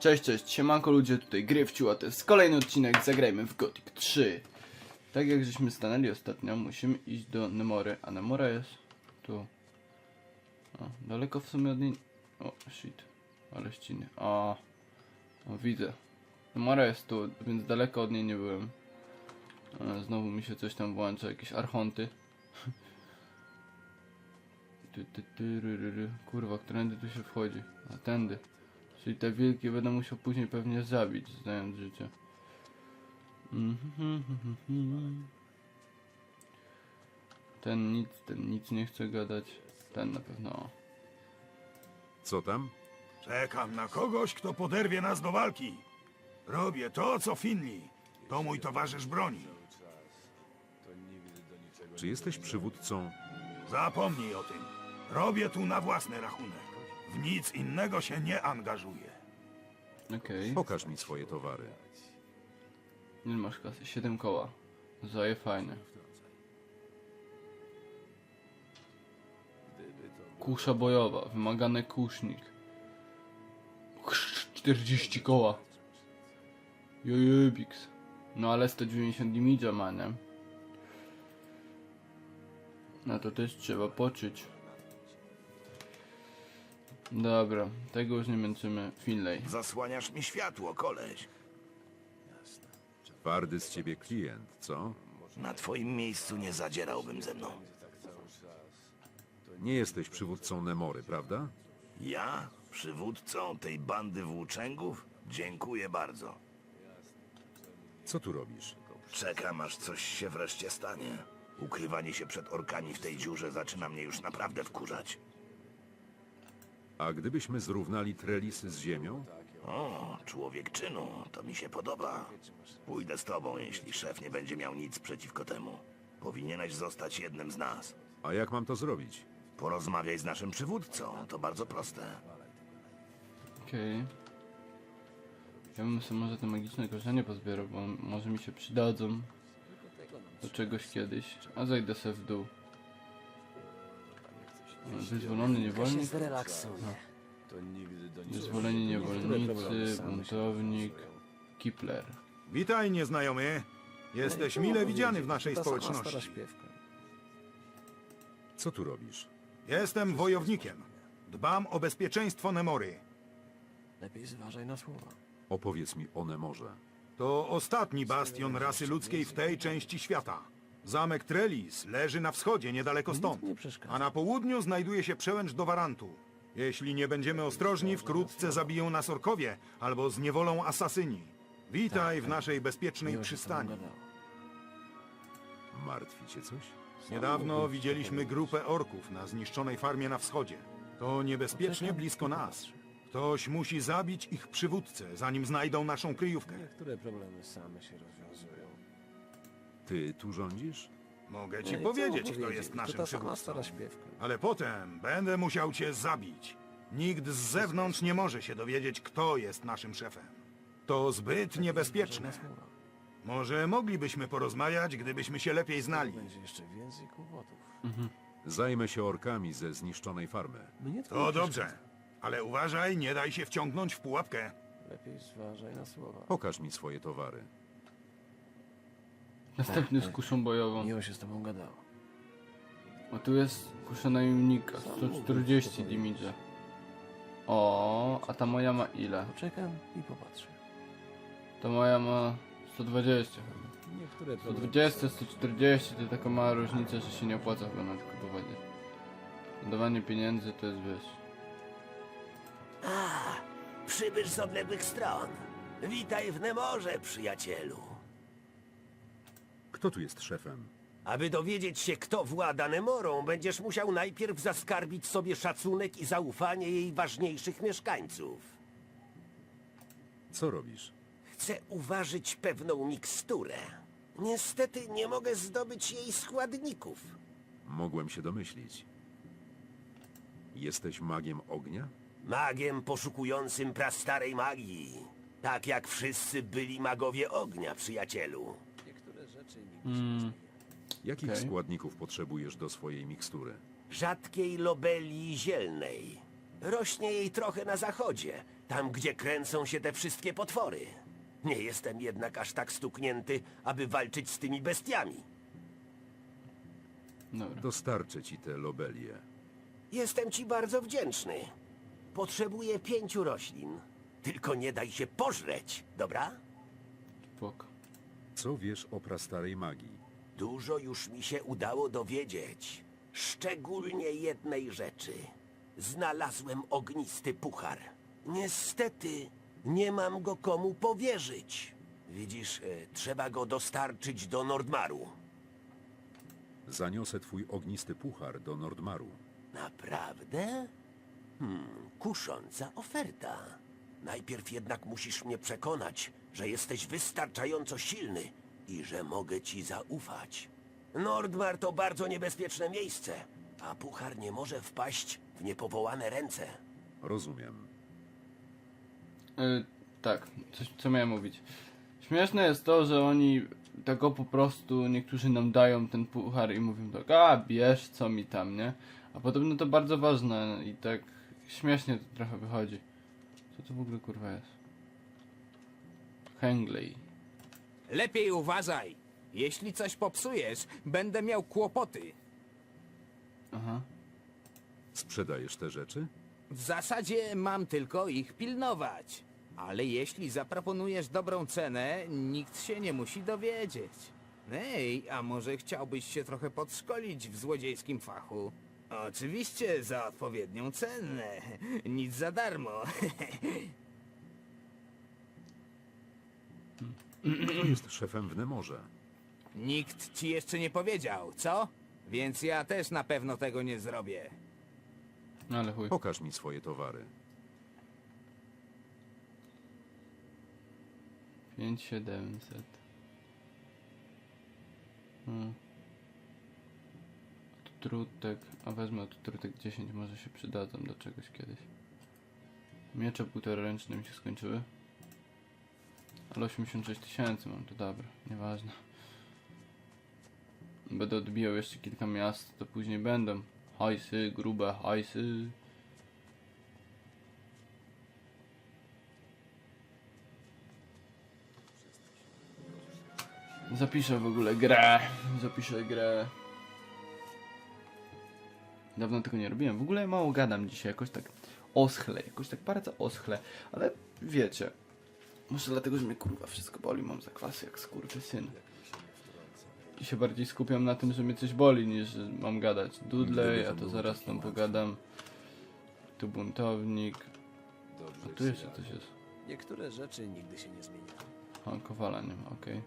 Cześć, cześć, siemanko ludzie, tutaj Gryfciu, a to jest kolejny odcinek Zagrajmy w Gothic 3 Tak jak żeśmy stanęli ostatnio, musimy iść do Nemory, a Nemora jest tu. O, Daleko w sumie od niej... O, shit, ale ściny, o, o widzę. Nemora jest tu, więc daleko od niej nie byłem. E, Znowu mi się coś tam włącza, jakieś archonty. Kurwa, którędy tu się wchodzi? A tędy Czyli te wilki będę musiał później pewnie zabić, znając życie. Mhm. Ten nic, ten nic nie chce gadać. Ten na pewno. Co tam? Czekam na kogoś, kto poderwie nas do walki. Robię to, co Finley. To mój towarzysz broni. Czy jesteś przywódcą? Zapomnij o tym. Robię tu na własny rachunek. W nic innego się nie angażuję. Okej. Pokaż mi swoje towary. Nie masz kasy. 7 koła. Zaje fajne. Kusza bojowa. Wymagany kusznik. 40 koła. Jojebiks. No ale 190 damage'a ma, nie? No to też trzeba poczuć. Dobra, tego już nie męczymy. Finlay. Zasłaniasz mi światło, koleś. Twardy z ciebie klient, co? Na twoim miejscu nie zadzierałbym ze mną. Nie jesteś przywódcą Nemory, prawda? Ja? Przywódcą tej bandy włóczęgów? Dziękuję bardzo. Co tu robisz? Czekam, aż coś się wreszcie stanie. Ukrywanie się przed orkami w tej dziurze zaczyna mnie już naprawdę wkurzać. A gdybyśmy zrównali Trelisy z ziemią? O, człowiek czynu, to mi się podoba. Pójdę z tobą, jeśli szef nie będzie miał nic przeciwko temu. Powinieneś zostać jednym z nas. A jak mam to zrobić? Porozmawiaj z naszym przywódcą, to bardzo proste. Okej. Ja bym sobie może te magiczne korzenie pozbierał, bo może mi się przydadzą do czegoś kiedyś. A zajdę sobie w dół. Wyzwolony niewolnik, zrelaksuję. wyzwoleni niewolnicy, buntownik, Kipler. Witaj, nieznajomy. Jesteś mile widziany w naszej Ta sama stara społeczności. śpiewka. Co tu robisz? Jestem wojownikiem. Dbam o bezpieczeństwo Nemory. Lepiej zważaj na słowa. Opowiedz mi o Nemorze. To ostatni bastion rasy ludzkiej w tej części świata. Zamek Trellis leży na wschodzie, niedaleko stąd. nie przeszkadza. A na południu znajduje się przełęcz do Warantu. Jeśli nie będziemy ostrożni, wkrótce zabiją nas orkowie albo zniewolą asasyni. Witaj w naszej bezpiecznej Miło się z tobą przystani. gadało. Martwi cię coś? Niedawno widzieliśmy grupę orków na zniszczonej farmie na wschodzie. To niebezpiecznie blisko nas. Ktoś musi zabić ich przywódcę, zanim znajdą naszą kryjówkę. Niektóre problemy same się rozwiązują. Ty tu rządzisz? Mogę ci co powiedzieć, kto jest To naszym ta sama przywódcą. stara śpiewka. Ale potem będę musiał cię zabić. Nikt z zewnątrz nie może się dowiedzieć, kto jest naszym szefem. To zbyt niebezpieczne. Może moglibyśmy porozmawiać, gdybyśmy się lepiej znali. Będzie jeszcze więcej kłopotów. Zajmę się orkami ze zniszczonej farmy. Mnie to, To nie dobrze. Ale uważaj, nie daj się wciągnąć w pułapkę. Lepiej zważaj na słowa. Pokaż mi swoje towary. Następny z kuszą bojową. Miło się z tobą gadało. A tu jest kusza najemnika, 140 damage'a. O, a ta moja ma ile? Poczekam i popatrzę. Ta moja ma 120 chyba. Niektóre 120, 140 to taka mała różnica, że się nie opłaca chyba nawet kupować. Dawanie pieniędzy to jest wiesz. A, przybysz z odległych stron. Witaj w Nemorze, przyjacielu. Kto tu jest szefem? Aby dowiedzieć się, kto włada Nemorą, będziesz musiał najpierw zaskarbić sobie szacunek i zaufanie jej ważniejszych mieszkańców. Co robisz? Chcę uważać pewną miksturę. Niestety nie mogę zdobyć jej składników. Mogłem się domyślić. Jesteś magiem ognia? Magiem poszukującym prastarej magii. Tak jak wszyscy byli magowie ognia, przyjacielu. Mm, Jakich Okej. składników potrzebujesz do swojej mikstury? rzadkiej lobelii zielnej. Rośnie jej trochę na zachodzie. Tam, gdzie kręcą się te wszystkie potwory. Nie jestem jednak aż tak stuknięty, aby walczyć z tymi bestiami. Dobra. Dostarczę ci te lobelie. Jestem ci bardzo wdzięczny. Potrzebuję pięciu roślin. Tylko nie daj się pożreć, dobra? Spoko. Co wiesz o prastarej magii? Dużo już mi się udało dowiedzieć. Szczególnie jednej rzeczy. Znalazłem ognisty puchar. Niestety, nie mam go komu powierzyć. Widzisz, e, trzeba go dostarczyć do Nordmaru. Zaniosę twój ognisty puchar do Nordmaru. Naprawdę? Hmm, kusząca oferta. Najpierw jednak musisz mnie przekonać, że jesteś wystarczająco silny i że mogę ci zaufać. Nordmar to bardzo niebezpieczne miejsce, a puchar nie może wpaść w niepowołane ręce. Rozumiem. Y, tak, coś, co miałem mówić. Śmieszne jest to, że oni tego po prostu, niektórzy nam dają ten puchar i mówią tak, a bierz co mi tam, nie? A podobno to bardzo ważne i tak śmiesznie to trochę wychodzi. Co to w ogóle kurwa jest? Hengley. Lepiej uważaj. Jeśli coś popsujesz, będę miał kłopoty. Aha. Sprzedajesz te rzeczy? W zasadzie mam tylko ich pilnować. Ale jeśli zaproponujesz dobrą cenę, nikt się nie musi dowiedzieć. Ej, a może chciałbyś się trochę podszkolić w złodziejskim fachu? Oczywiście za odpowiednią cenę. Nic za darmo. Kto jest szefem w Nemorze? Nikt ci jeszcze nie powiedział, co? Więc ja też na pewno tego nie zrobię. No ale chuj. Pokaż mi swoje towary. 5700. Hmm. Trutek, a wezmę tu trutek 10, może się przydadzą do czegoś kiedyś. Miecze półtoraręczne mi się skończyły. Ale 86 tysięcy mam, to dobra, nieważne. Będę odbijał jeszcze kilka miast, to później będą. Hajsy, grube hajsy. Zapiszę w ogóle grę. Zapiszę grę. Dawno tego nie robiłem. W ogóle mało gadam dzisiaj, jakoś tak oschle, jakoś tak bardzo oschle, ale wiecie. Może dlatego, że mnie kurwa wszystko boli, mam zakwasy jak syn. I się bardziej skupiam na tym, że mnie coś boli, niż że mam gadać. Dudley, a to zaraz tam pogadam. Tu buntownik. A tu jeszcze coś jest. Niektóre rzeczy nigdy się nie zmieniają. A, Kowala nie ma, okej.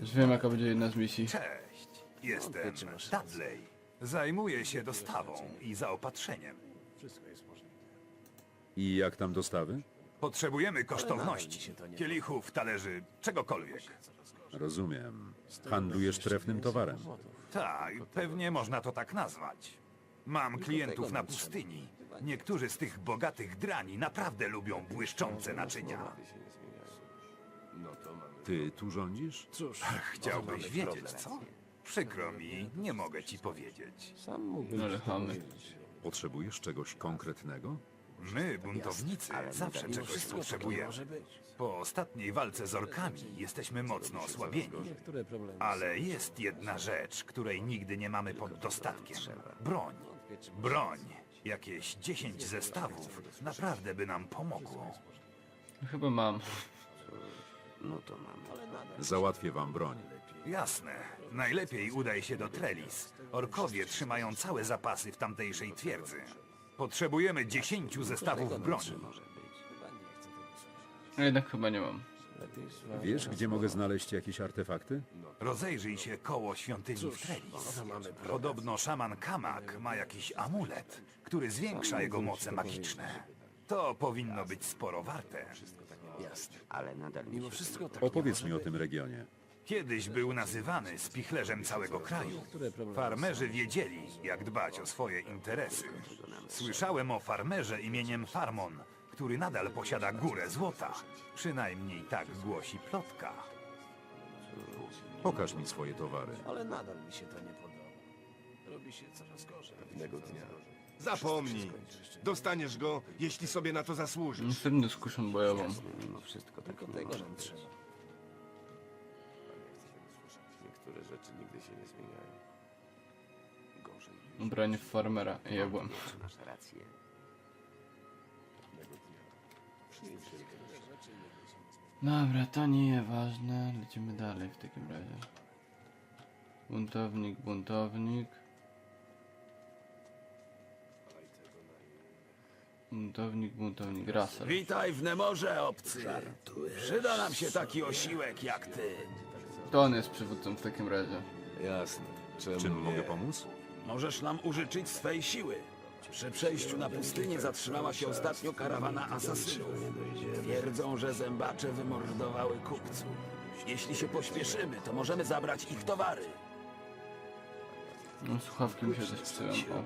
Już wiem jaka będzie jedna z misji. Cześć, jestem. Dudley. Zajmuję się dostawą i zaopatrzeniem. Wszystko jest możliwe. I jak tam dostawy? Potrzebujemy kosztowności. Kielichów, talerzy, czegokolwiek. Rozumiem. Handlujesz trefnym towarem. Tak, pewnie można to tak nazwać. Mam klientów na pustyni. Niektórzy z tych bogatych drani naprawdę lubią błyszczące naczynia. Ty tu rządzisz? Cóż, Chciałbyś wiedzieć, co? Przykro mi, nie mogę ci powiedzieć. sam mógłbym Ale chamy. Potrzebujesz czegoś konkretnego? My, buntownicy, zawsze czegoś tak potrzebujemy. może być. Po ostatniej walce z orkami jesteśmy mocno osłabieni. Ale jest jedna rzecz, której nigdy nie mamy pod dostatkiem. Broń. Broń. Jakieś 10 zestawów naprawdę by nam pomogło. Chyba mam. Załatwię wam broń. Jasne. Najlepiej udaj się do Trellis. Orkowie trzymają całe zapasy w tamtejszej twierdzy. Potrzebujemy 10 zestawów broni. A jednak chyba nie mam. Wiesz, gdzie mogę znaleźć jakieś artefakty? Rozejrzyj się koło świątyni w mamy problem. Podobno szaman Kamak ma jakiś amulet, który zwiększa jego moce magiczne. To powinno być sporo warte. Jasne. Ale nadal Mimo wszystko tak Opowiedz mi o tym regionie. Kiedyś był nazywany spichlerzem całego kraju. Farmerzy wiedzieli, jak dbać o swoje interesy. Słyszałem o farmerze imieniem Farmon, który nadal posiada górę złota. Przynajmniej tak głosi plotka. Pokaż mi swoje towary. Ale nadal mi się to nie podoba. Robi się coraz gorzej. Pewnego dnia Zapomnij. Dostaniesz go, jeśli sobie na to zasłużysz. Następny z kuszą bojową. Mimo wszystko tylko tego nam trzeba. Rzeczy nigdy się nie zmieniają. Gorzej już. Ubranie w farmera. Jebłem. Masz rację. Dobra, to nie jest ważne. Lecimy dalej w takim razie. Buntownik, buntownik. Buntownik, buntownik, Russell. Witaj w Nemorze, obcy. Przyda nam się taki osiłek jak ty. To on jest przywódcą w takim razie. Jasne. Czemu Czym nie? mogę pomóc? Możesz nam użyczyć swej siły. Przy przejściu na pustynię zatrzymała się ostatnio karawana asasynów. Twierdzą, że zębacze wymordowały kupców. Jeśli się pośpieszymy, to możemy zabrać ich towary. No, słuchawki mi się też psują. O.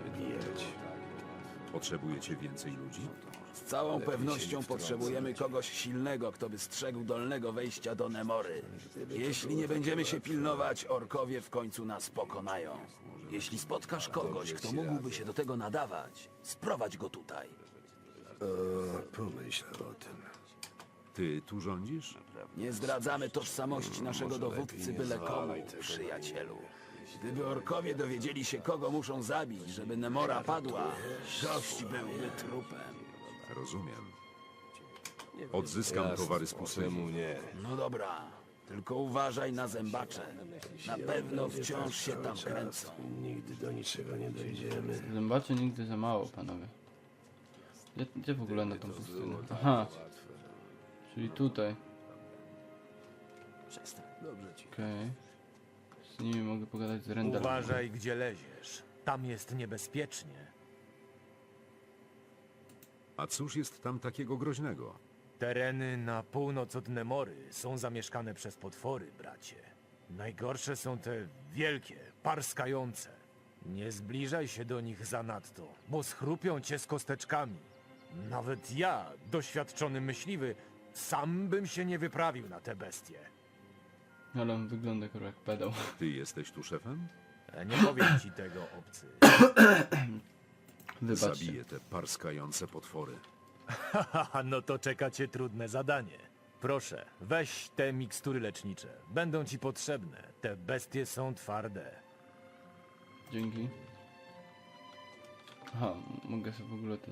Potrzebujecie więcej ludzi? Z całą pewnością potrzebujemy kogoś silnego, kto by strzegł dolnego wejścia do Nemory. Jeśli nie będziemy się pilnować, orkowie w końcu nas pokonają. Jeśli spotkasz kogoś, kto mógłby się do tego nadawać, sprowadź go tutaj. Pomyśl o tym. Ty tu rządzisz? Nie zdradzamy tożsamości naszego dowódcy byle komu, przyjacielu. Gdyby orkowie dowiedzieli się, kogo muszą zabić, żeby Nemora padła, gość byłby trupem. Rozumiem. Odzyskam towary z pustyni. nie? No dobra, tylko uważaj na zębacze. Na pewno wciąż się tam kręcą. Nigdy do niczego nie dojdziemy. Zębaczy nigdy za mało, panowie. Gdzie, gdzie w ogóle na tą pustynię? Aha. Czyli tutaj. Okej. Z nimi mogę pogadać z Rendelem. Uważaj, gdzie leziesz. Tam jest niebezpiecznie. A cóż jest tam takiego groźnego? Tereny na północ od Nemory są zamieszkane przez potwory, bracie. Najgorsze są te wielkie, parskające. Nie zbliżaj się do nich zanadto, bo schrupią cię z kosteczkami. Nawet ja, doświadczony myśliwy, sam bym się nie wyprawił na te bestie. Ale on wygląda kurwa jak pedał. Ty jesteś tu szefem? E, Nie powiem ci tego, obcy. Wybaczcie. Zabiję te parskające potwory. Haha, no to czeka cię trudne zadanie. Proszę, weź te mikstury lecznicze. Będą ci potrzebne. Te bestie są twarde. Dzięki. Aha, mogę sobie w ogóle to...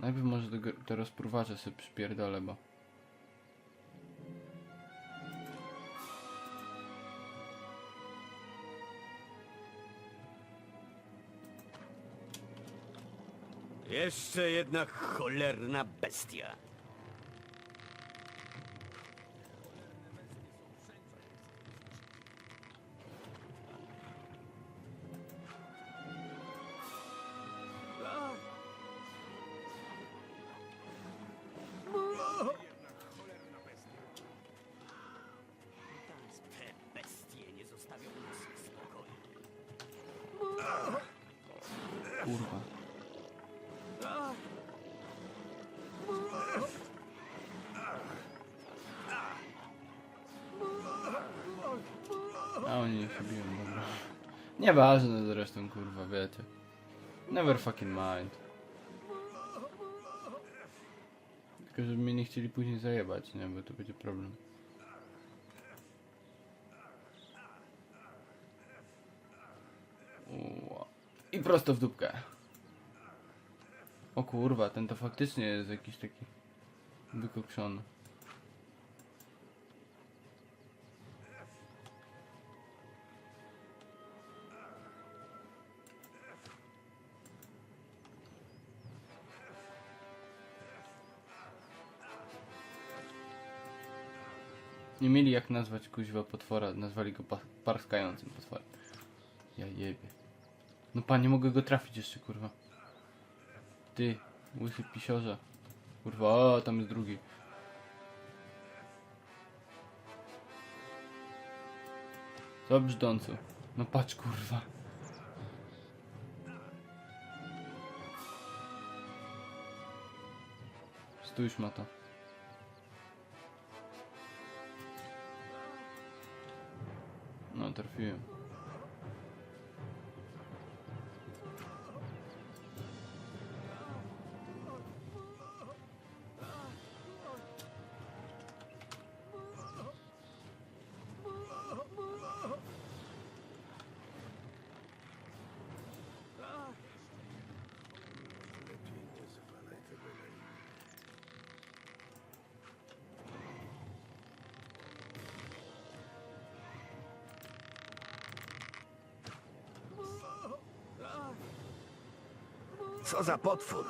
Najpierw może te, gr- te rozpruwacze sobie przypierdolę, bo... Jeszcze jedna cholerna bestia. Biją, dobra. Nieważne zresztą, kurwa, wiecie. Never fucking mind. Tylko żeby mnie nie chcieli później zajebać, nie? Bo to będzie problem. I prosto w dupkę. O kurwa, ten to faktycznie jest jakiś taki wykokszony. Nie mieli jak nazwać kuźwa potwora, nazwali go pa parskającym potworem. Ja jebie. No panie, mogę go trafić jeszcze, kurwa. Ty, łysy pisiorze. Kurwa, o, tam jest drugi. Co brzdącu? No patrz, kurwa. Stój, szmata. No, інтерв'ю. Co za potwór?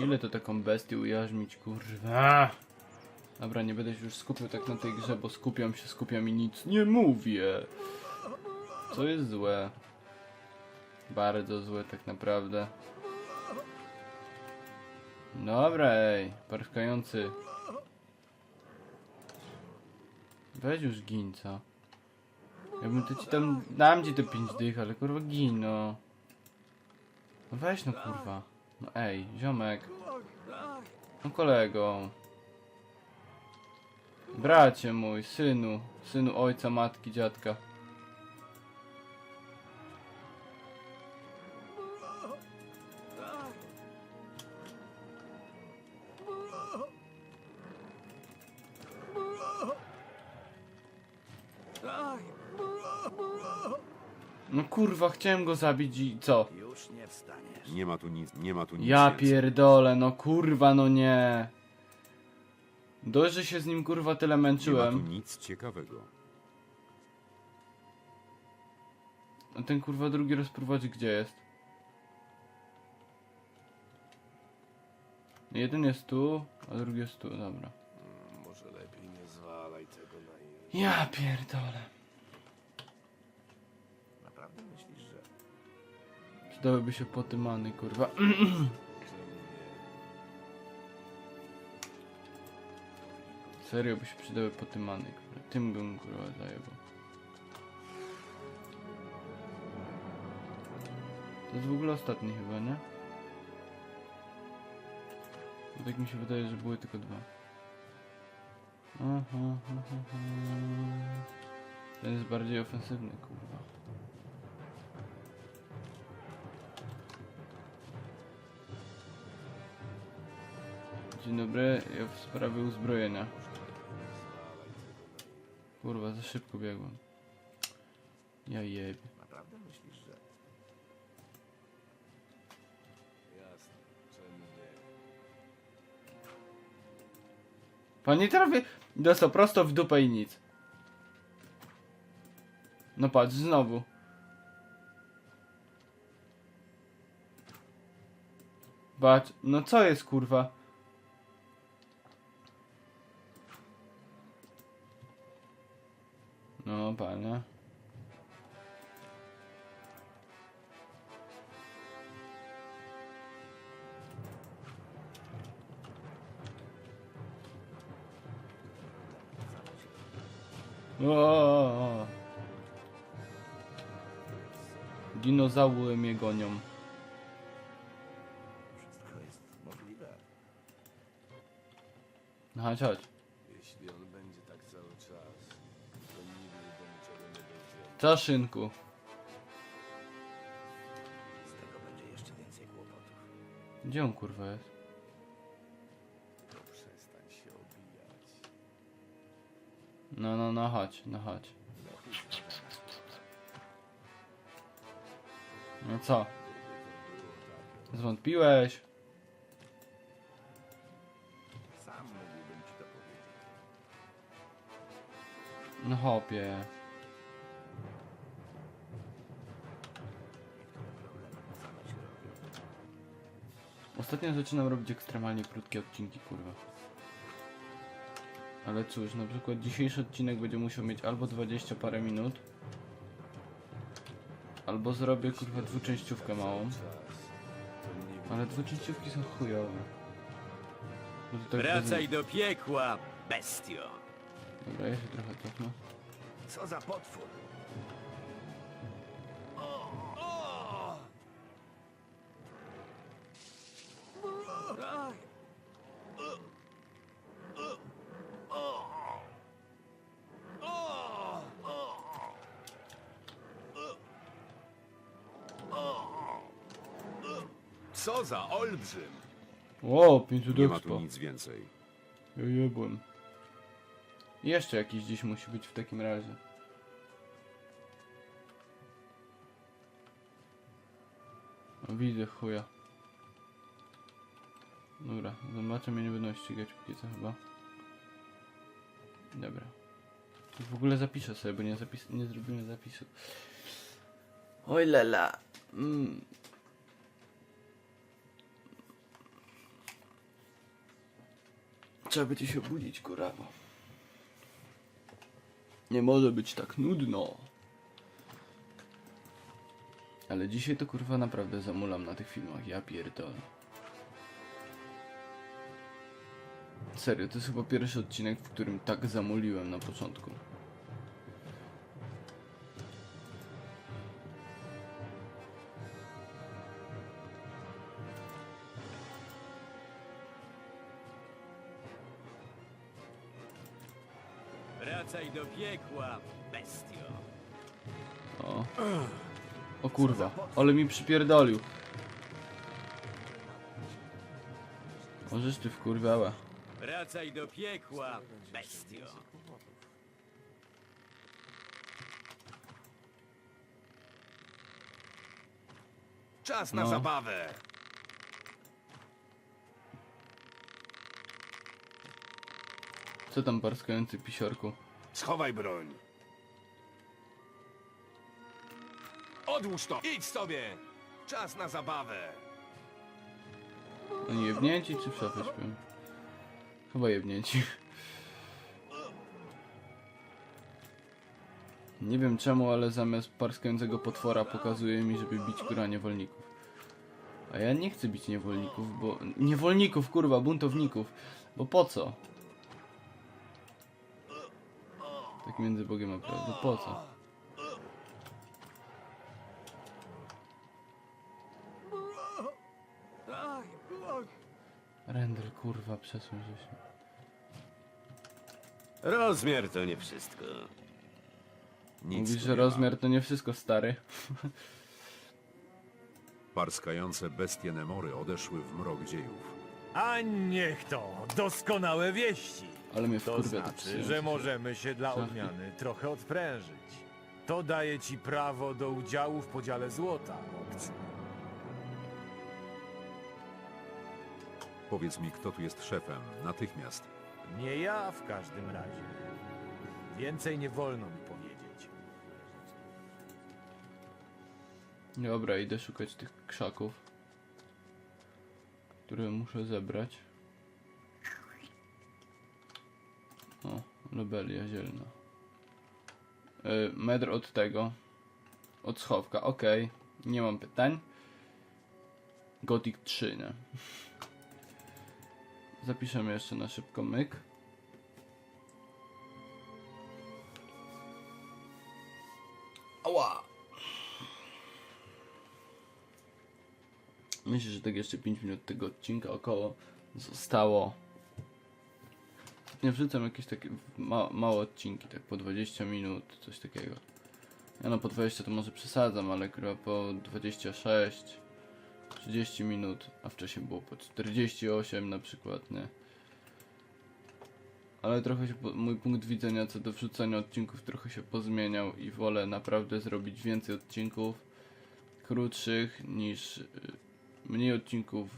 Ile to taką bestię ujarzmić, kurwa? Dobra, nie będę się już skupiał tak na tej grze, bo skupiam się, skupiam i nic nie mówię. Co jest złe? Bardzo złe tak naprawdę. Dobra, ej, parskający. Weź już gin, co? Ja bym to ci tam, dam ci te 5 dych, ale kurwa gin, no. No weź no kurwa. No ej, ziomek. No kolego. Bracie mój, synu. Synu ojca, matki, dziadka. Chciałem go zabić i co? Już nie wstaniesz. Nie ma tu nic, nie ma tu nic Ja więcej. pierdolę, no kurwa, no nie. Dość, że się z nim kurwa tyle Nie ma tu męczyłem. nic ciekawego. A ten kurwa drugi rozpruwacz gdzie jest? Jeden jest tu, a drugi jest tu, dobra. Mm, Może lepiej nie zwalaj tego na innych. Ja pierdolę. Przydałyby się potymany, kurwa. Serio by się przydały potymany, kurwa. Tym bym kurwa zajebał. To jest w ogóle ostatni chyba, nie? Bo tak mi się wydaje, że były tylko dwa. Aha, aha, aha. Ten jest bardziej ofensywny, kurwa. Dzień dobry, ja w sprawie uzbrojenia. Kurwa, za szybko biegłem. Ja jebie. Naprawdę myślisz, że... Jasne, czemu nie? Pan nie trafi... Dostał prosto w dupę i nic. No patrz, znowu. Patrz, no co jest kurwa? Gonią. Wszystko jest możliwe. No chodź, chodź. Jeśli on będzie tak cały czas, to nigdy do niczego nie. Co szynku? Z tego będzie jeszcze więcej kłopotów. Gdzie on kurwa jest? To przestań się obijać. No, no, no chodź, no chodź. No co? Zwątpiłeś? Sam mógłbym ci to powiedzieć. No hopie. Ostatnio zaczynam robić ekstremalnie krótkie odcinki, kurwa. Ale cóż, na przykład dzisiejszy odcinek będzie musiał mieć albo 20 parę minut, albo zrobię kurwa dwuczęściówkę małą. Ale dwuczęściówki są chujowe. Bo to tak Wracaj do piekła, bestio! Dobra, ja się trochę cofnę. Co za potwór? Co za olbrzym. O, 5 Nie ma tu nic więcej. Jebłem. Jeszcze jakiś dziś musi być w takim razie. No, widzę chuja. Dobra, zobaczę mnie nie będą ścigać póki co chyba. Dobra. W ogóle zapiszę sobie, bo nie, zapis nie zrobimy zapisu. Oj lala. Mm. Trzeba będzie się obudzić, kurawo. Nie może być tak nudno. Ale dzisiaj to kurwa naprawdę zamulam na tych filmach, ja pierdolę. Serio, to jest chyba pierwszy odcinek, w którym tak zamuliłem na początku. Piekła, bestio. O. O kurwa, ale mi przypierdolił. Możesz ty wkurwiała. Wracaj do piekła, bestio. Czas na No. zabawę. Co tam parskający pisiorku? Schowaj broń. Odłóż to. Idź sobie. Czas na zabawę. Oni jebnięci czy w szafie śpią? Chyba jebnięci. Nie wiem czemu, ale zamiast parskającego potwora pokazuje mi, żeby bić kurwa niewolników. A ja nie chcę bić niewolników, bo... Niewolników, kurwa, buntowników. Bo po co? Między Bogiem a prawdą, po co? Render, kurwa, przesuń się. Rozmiar to nie wszystko. Nic Mówisz, tu że nie ma. rozmiar to nie wszystko, stary. Parskające bestie Nemory odeszły w mrok dziejów. A niech to! Doskonałe wieści! Ale mnie To wkurwia to znaczy, że możemy się dla odmiany trochę odprężyć. To daje ci prawo do udziału w podziale złota, obcy. Powiedz mi, kto tu jest szefem, natychmiast. Nie ja w każdym razie. Więcej nie wolno mi powiedzieć. Dobra, idę szukać tych krzaków, które muszę zebrać. Lobelia zielna. Yy, metr od tego. Od schowka, okej. Nie mam pytań. Gothic 3, nie? Zapiszemy jeszcze na szybko myk. Ała! Myślę, że tak jeszcze 5 minut tego odcinka około zostało. Nie wrzucam jakieś takie ma małe odcinki, tak po 20 minut, coś takiego. Ja no po 20 to może przesadzam, ale chyba po 26, 30 minut, a wcześniej było po 48 na przykład, nie? Ale trochę się, mój punkt widzenia co do wrzucania odcinków trochę się pozmieniał i wolę naprawdę zrobić więcej odcinków krótszych niż y, mniej odcinków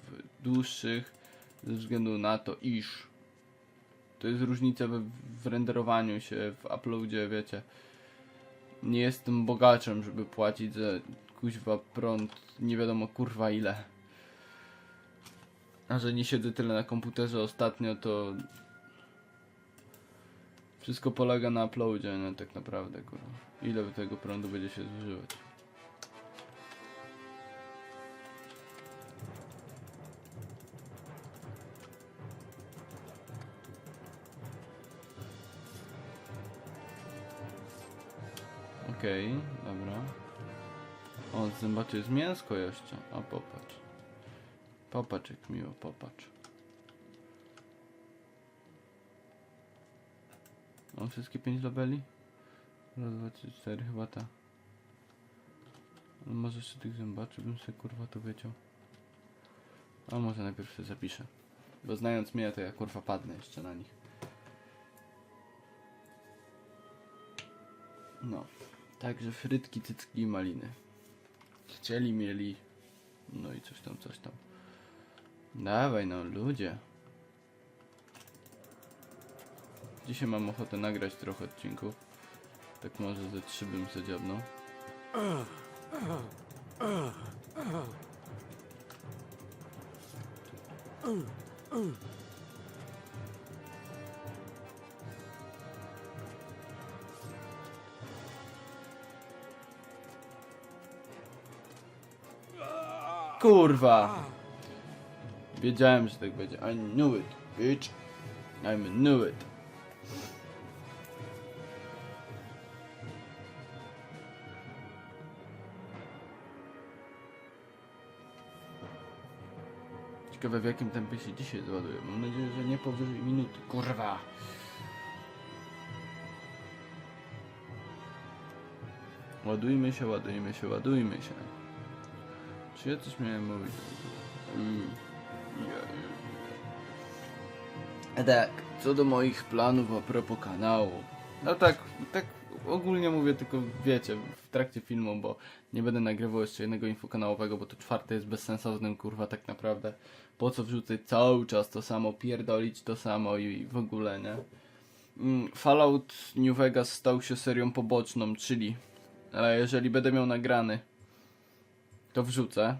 dłuższych ze względu na to, iż to jest różnica w renderowaniu się, w uploadzie, wiecie. Nie jestem bogaczem, żeby płacić za kuźwa prąd nie wiadomo kurwa ile. A że nie siedzę tyle na komputerze ostatnio, to wszystko polega na uploadzie, nie tak naprawdę, kurwa. Ile tego prądu będzie się zużywać? Okej, dobra. O, zębaczy jest mięsko jeszcze. A popatrz. Popatrz jak miło, popatrz. Mam wszystkie pięć labeli? Raz, dwa, trzy, cztery, chyba ta. Ale może jeszcze tych zębaczy bym sobie kurwa to wiedział. A może najpierw sobie zapiszę. Bo znając mnie, to ja kurwa padnę jeszcze na nich. No. Także frytki, cycki i maliny. Chcieli, mieli. No i coś tam, coś tam. Dawaj no, ludzie. Dzisiaj mam ochotę nagrać trochę odcinków. Tak może ze trzy bym sobie Kurwa! Wiedziałem, że tak będzie. I knew it, bitch. I knew it. Ciekawe w jakim tempie się dzisiaj zładuje. Mam nadzieję, że nie powyżej minuty. Kurwa! Ładujmy się, ładujmy się, ładujmy się. Czy ja coś miałem mówić? Mm. Ja. Tak, co do moich planów a propos kanału. No tak, tak ogólnie mówię tylko, wiecie, w trakcie filmu, bo nie będę nagrywał jeszcze jednego infokanałowego, bo to czwarte jest bezsensownym, kurwa, tak naprawdę. Po co wrzucać cały czas to samo, pierdolić to samo i w ogóle, nie? Mm, Fallout New Vegas stał się serią poboczną, czyli ale jeżeli będę miał nagrany, to wrzucę.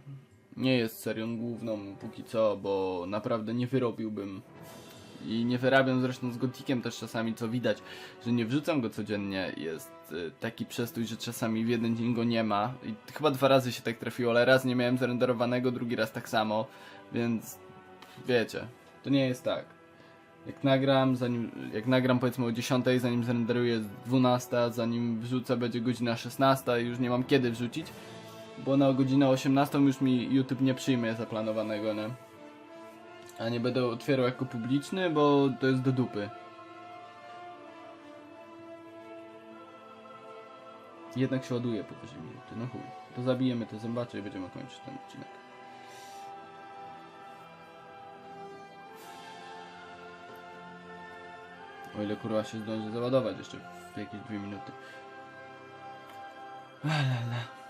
Nie jest serią główną póki co, bo naprawdę nie wyrobiłbym. I nie wyrabiam zresztą z Gotikiem też czasami, co widać, że nie wrzucam go codziennie. Jest y, taki przestój, że czasami w jeden dzień go nie ma. I chyba dwa razy się tak trafiło, ale raz nie miałem zarenderowanego, drugi raz tak samo. Więc wiecie, to nie jest tak. Jak nagram, zanim, jak nagram powiedzmy o 10, zanim zrenderuję jest 12, zanim wrzucę będzie godzina 16 i już nie mam kiedy wrzucić, bo na godzinę 18 już mi YouTube nie przyjmie zaplanowanego, nie? A nie będę otwierał jako publiczny, bo to jest do dupy. Jednak się ładuje powyżej minuty, no chuj. To zabijemy te zębacze i będziemy kończyć ten odcinek. O ile kurwa się zdąży załadować jeszcze w jakieś dwie minuty. La, la, la.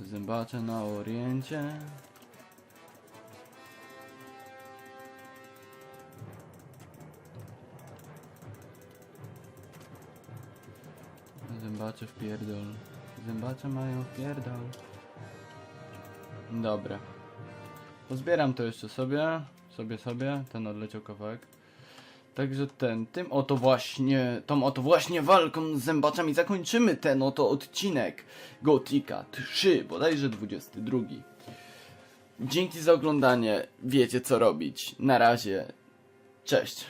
Zębacze na oriencie. Zębacze w pierdol. Zębacze mają w pierdol. Dobra. Pozbieram to jeszcze sobie. Sobie, sobie. Ten odleciał kawałek. Także ten, tym oto właśnie, tą oto właśnie walką z zębaczami zakończymy ten oto odcinek Gotika 3, bodajże 22. Dzięki za oglądanie, wiecie co robić. Na razie, cześć.